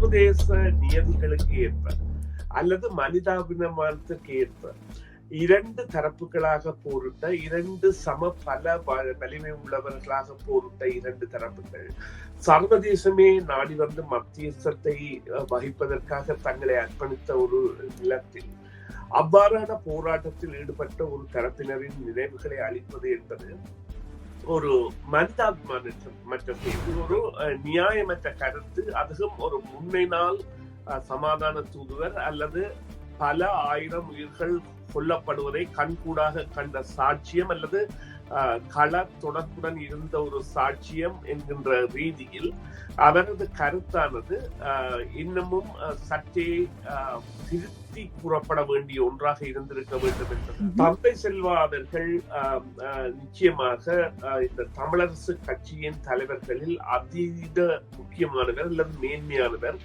சர்வதேச நியதிகளுக்கு ஏற்ப அல்லது மனிதாபிமானத்துக்கு ஏற்ப இரண்டு தரப்புகளாக போரிட்ட இரண்டு சம பல வலிமை உள்ளவர்களாக போரிட்ட இரண்டு தரப்புகள். சர்வதேசமே நாடி வந்து மத்தியஸ்தத்தை வகிப்பதற்காக தங்களை அர்ப்பணித்த ஒரு நிலத்தில் அவ்வாறான போராட்டத்தில் ஈடுபட்ட ஒரு தரப்பினரின் நினைவுகளை அளிப்பது என்பது ஒரு மனிதாபிமானமற்ற இது ஒரு நியாயமற்ற கருத்து அதுவும் ஒரு முன்னை நாள் அஹ், சமாதான தூதுவர் அல்லது பல ஆயிரம் உயிர்கள் கொல்லப்படுவதை கண்கூடாக கண்ட சாட்சியம் அல்லது கள தொடர்புடன் இருந்த ஒரு சாட்சியம் என்கின்ற ரீதியில் அவரது கருத்தானது இன்னமும் சற்றே திருத்தி கூறப்பட வேண்டிய ஒன்றாக இருந்திருக்க வேண்டும் என்பது. தந்தை செல்வா அவர்கள் நிச்சயமாக இந்த தமிழரசு கட்சியின் தலைவர்களில் அதீத முக்கியமானவர் அல்லது மேன்மையானவர்.